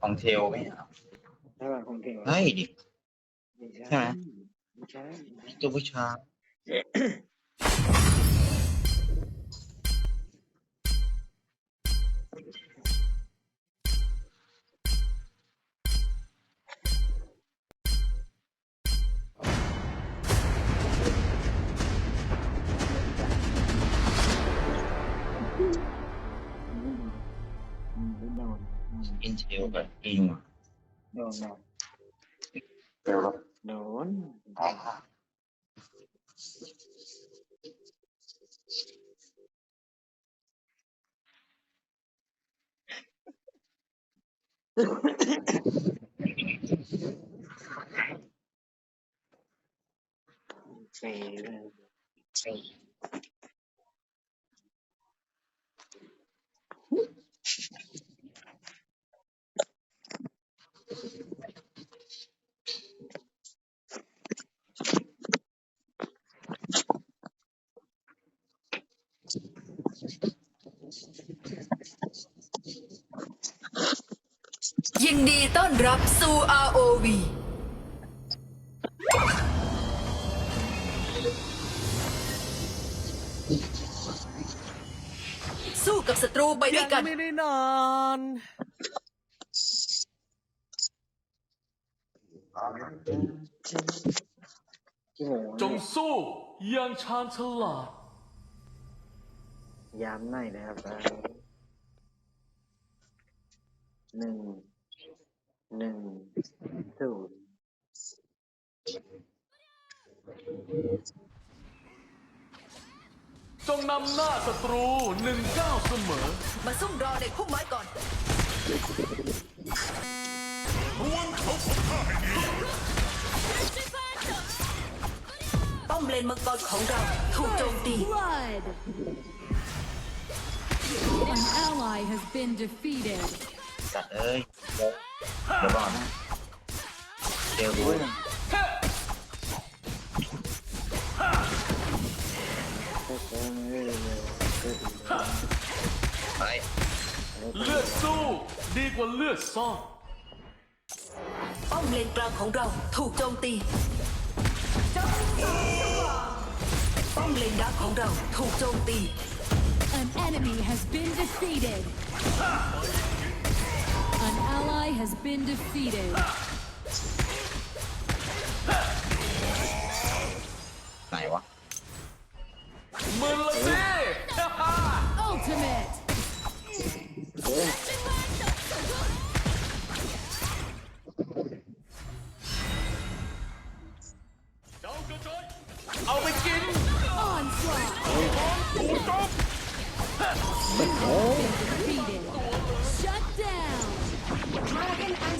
ของเทลไม่เอาถ้าว่าของเก่งเฮ้ยดิไม่ใช่ใช่ไหมไม่ใช่ตัวผู้ชาย nhiều vậy yên, đâu đâu đều đâu đốn Thank you. รับสู่ ROV สู้กับศัตรูไปด้วยกัน ไม่ได้นานกี่โมงจงสู้อยังชาญฉลาด ยามไหนนะครับหนึ่ง หนึ่งศูนย์จงนำหน้าศัตรูหนึ่งเก้าเสมอ มาซุ่มรอในพุ่มไม้ก่อนป้อมเลนมังกรของเรา ถูกโจมตี Blood! An ally has been defeated. สัตว์เอ้ยเดี๋ยวเดี๋ยวก่อนนะเทลรู้ยังโอ้โหเรื่อยๆเรื่อยไปเลือดสู้ดีกว่าเลือดซ่อนป้อมเลนกลางของเราถูกโจมตีป้อมเลนดักของเราถูกโจมตี An enemy has been defeated. An ally has been defeated. Nice. Ultimate.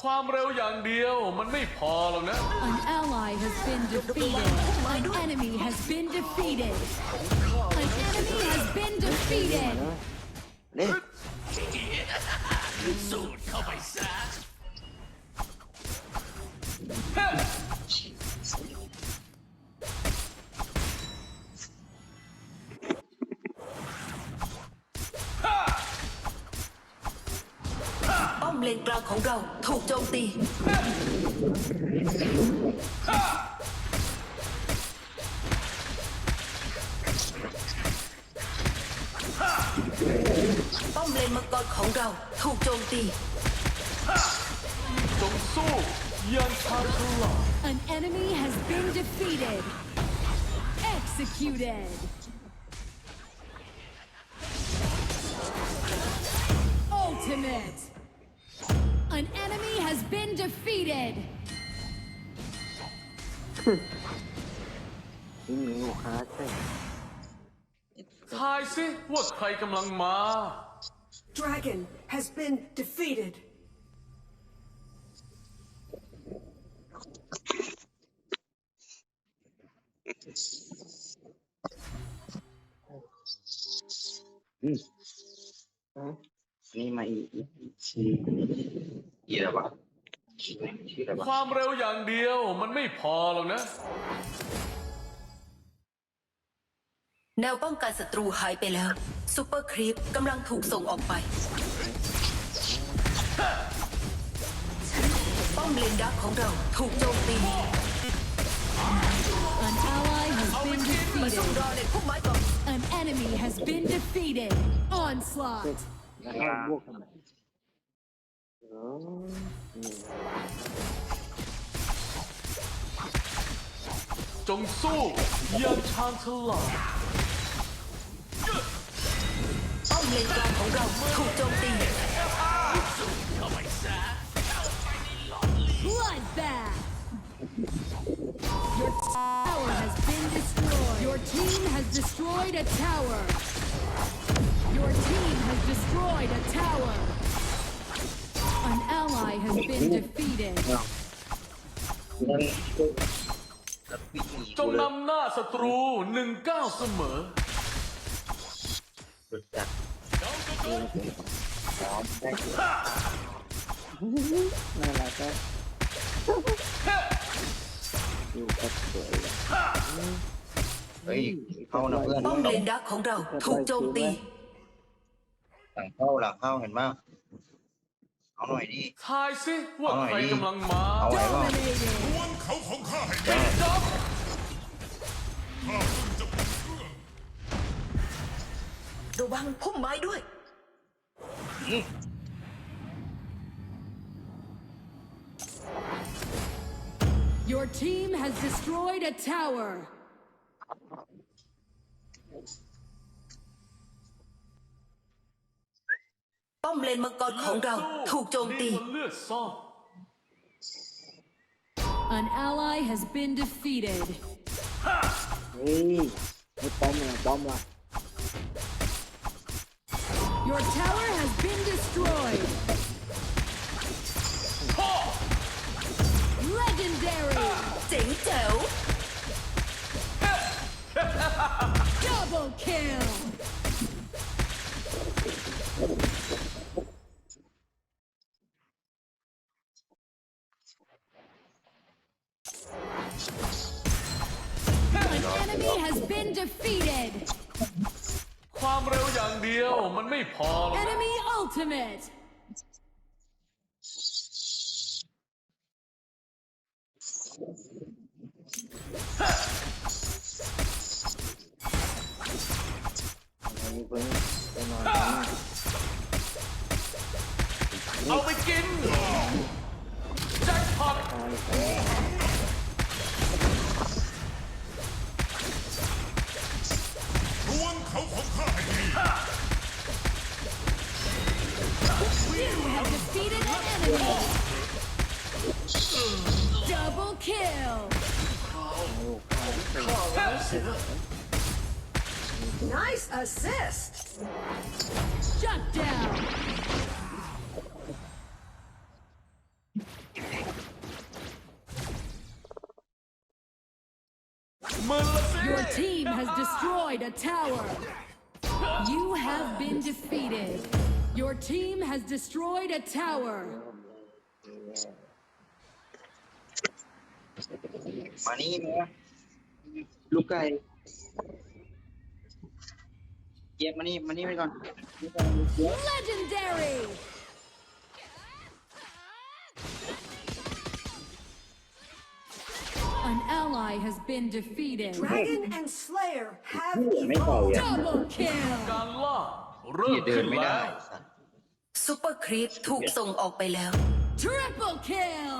ความเร็วอย่างเดียวมันไม่พอหรอกนะ An ally has been defeated. An enemy has been defeated. An enemy has been defeated. ๆเล่นป้อ มเลนกลางของเราถูกโจมตี ป้อมเลนมังกรของเราถูกโจมตี จงสู้อยังชาญฉลาด An enemy has been defeated. Executed. Ultimate. An enemy has been defeated. นี่มีลูกค้าใช่ ทายสิว่าใครกำลังมา Dragon has been defeated. นี่มาอีกชื่ออีอะไรวะชื่อชื่ออะไรวะความเร็วอย่างเดียวมันไม่พอหรอกนะ แนวป้องกันศัตรูหายไปแล้วซูเปอร์ครีปกำลังถูกส่งออกไป ป้อมเลนดักของเราถูกโจมตี An ally has been มาส่ง defeated. รอเลยพุ่มไม้ก่อน An enemy has been defeated. Onslaught. แล้วก็บวกกันอ๋อนี่ จงสู้อย่างชาญฉลาด ป้อมเลนกลางของเราถูกโจมตี Bloodbath. Your tower has been destroyed. Your team has destroyed a tower. Your team has destroyed a tower. An ally has been defeated. นั่นก็แล้วปีกจงนำหน้าศัตรูหนึ่งก้าวเสมอรู้จักพร้อมได้น่ารักก็อยู่กับสวยเลยเฮ้ยเข้านะเพื่อนป้อมเลนดักของเราถูกโจมตี หลังเข้าหลังเข้าเห็นป่ะเอาหน่อยดิ ทายสิว่าเอาหน่อยใครดิกำลังมาเอาไหวป่ะ Dominated. ระวังพุ่มไม้ด้วย Your team has destroyed a tower. ป้อมเลนมังกรของเราถูกโจมตี ดีกว่าเลือดซ่อน An ally has been defeated. เฮ้ยไม่ป้อมละป้อมละ Your tower has been destroyed. Legendary. เจ๋งแจ๋ว Double kill. been defeated. ความเร็วอย่างเดียวมันไม่พอหรอกนะ Enemy ultimate. Your team has destroyed a tower. You have been defeated. Your team has destroyed a tower. Manina. it. Yeah, money, money, Legendary! An ally has been defeated. Dragon and Slayer have ไม่เป่า evolved. อย่าง Double kill. การล่าเริ่ พี่ ม เดิ ขึ้ น น ไม่ แล้ ได้ ว สัตว์ ซูเปอร์ครีปถูกส่งออกไปแล้ว Triple kill.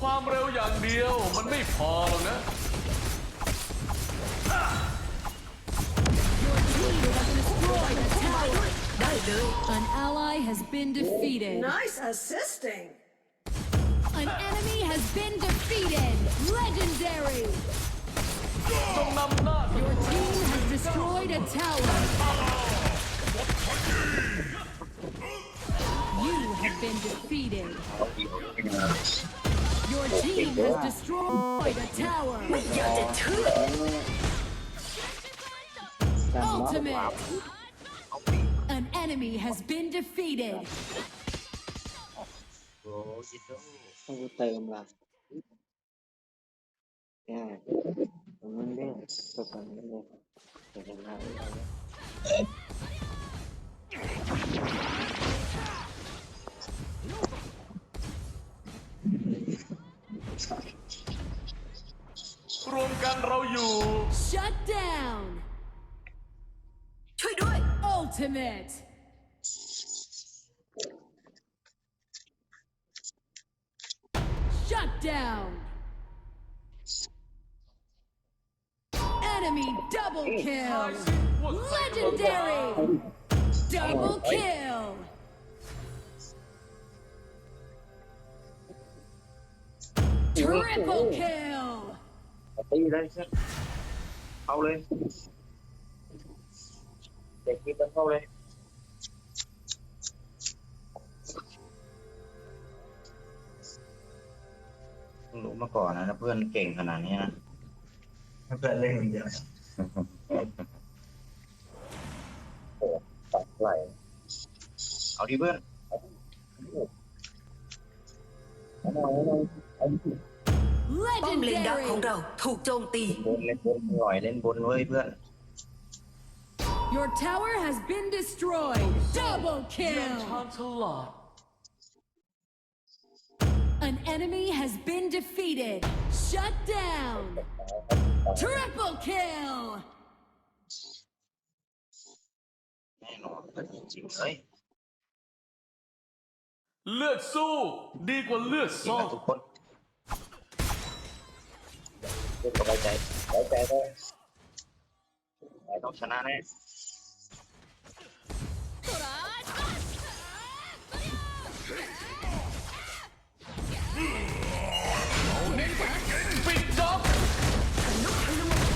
ความเร็วอย่างเดียวมันไม่พอหรอกนะ Your team has destroyed a tower. ได้เลย An ally has been defeated. Nice assisting. An enemy has been defeated. Legendary. จงนำหน้า Your team has destroyed a tower. You have been defeated. Your team has destroyed a tower. อยากจะเชื่อ Ultimate. An enemy has been defeated. โอ้ยิโต้ต้องกูเติมละเนี่ยผมไม่ได้สดๆไม่ได้เดี๋ยวจะเล่าใ ห้ฟัง รวมกันเราอยู่ Shut down. ช่วยด้วย Ultimate. Shut down. Enemy double ทาย kill. สิว่าใครกำลังมา Legendary. Double kill. Triple kill. ตีเลยใช่เอาเลย เด็กคิดจะเข้าเลยรู้มาก่อนนะถ้าเพื่อนเก่งขนาดนี้นะเพื่อนเล่นคนเดียวโอ้ตัดไหลเอาดิเพื่อนเอาดิเอาหน่อยเอาหน่อยเอาดิ ป้อมเลนดักของ Legendary. เราถูกโจมตี บนเล่นบนหน่อยเล่นบนเว้ยเพื่อน Your tower has been destroyed. Double อยัง kill. ชาญฉลาด An enemy has been defeated. Shut down. Triple kill. แน่นอนแต่จริงๆเลย เลือดสู้ดีกว่าเลือด จริง ซ่อ นะ น ทุกคน เพื่อนสบายใจไว้ใจได้แต่ต้องชนะแน่ ปิดจ็อบ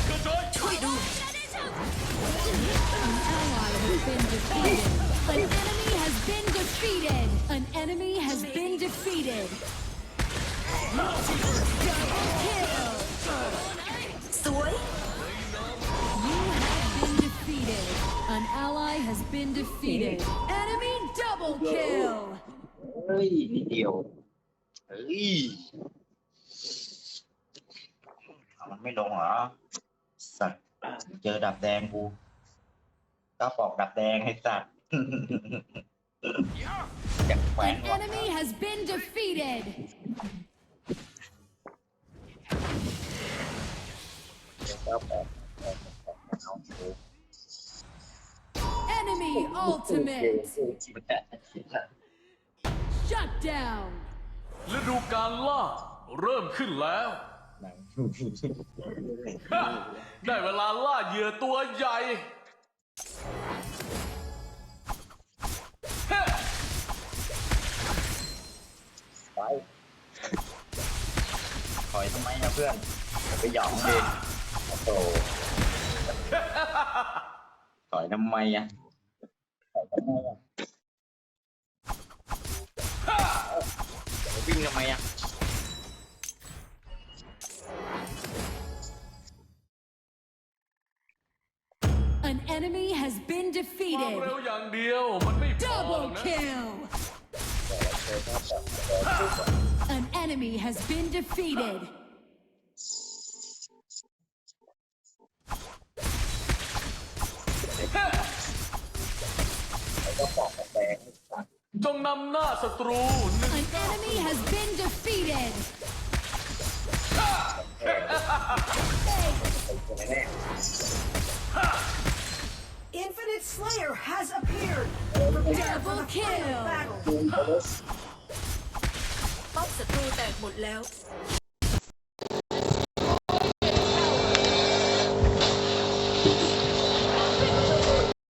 กระจาย ช่วยดู An ally has been defeated. An enemy has been defeated. An enemy has been defeated. Double kill. สวย You have been defeated. An ally has been defeated. Enemy double kill. เฮ้ยนิดเดียวเฮ้ยเอามันไม่ลงเหรอ สัตว์ เจอดับแดงกูก็ปอกดับแดงให้สัตว์ อยากแขวน An ว่ะ enemy has been defeated. เจ้าแปดเอาโอ้ Enemy ultimate. Shut down. ฤดูการล่าเริ่มขึ้นแล้ว หนังได้เวลาล่าเหยื่อตัวใหญ่เฮ้ไป ถอยทำไมนะเพื่อนอย่าไปหยอกมันเองโอ้โหถอยทำไมอะถอยทำไมอะวิ่งทำไมอะ An enemy has been ความ defeated. เร็วอย่างเดียวมันไม่พอ Double นะ kill. An enemy has been defeated. จงนำหน้าศัตรูหนึ่ An enemy has been defeated. An enemy has been defeated. Infinite Slayer has appeared. Double kill. ศัตรูแตกหมดแล้ว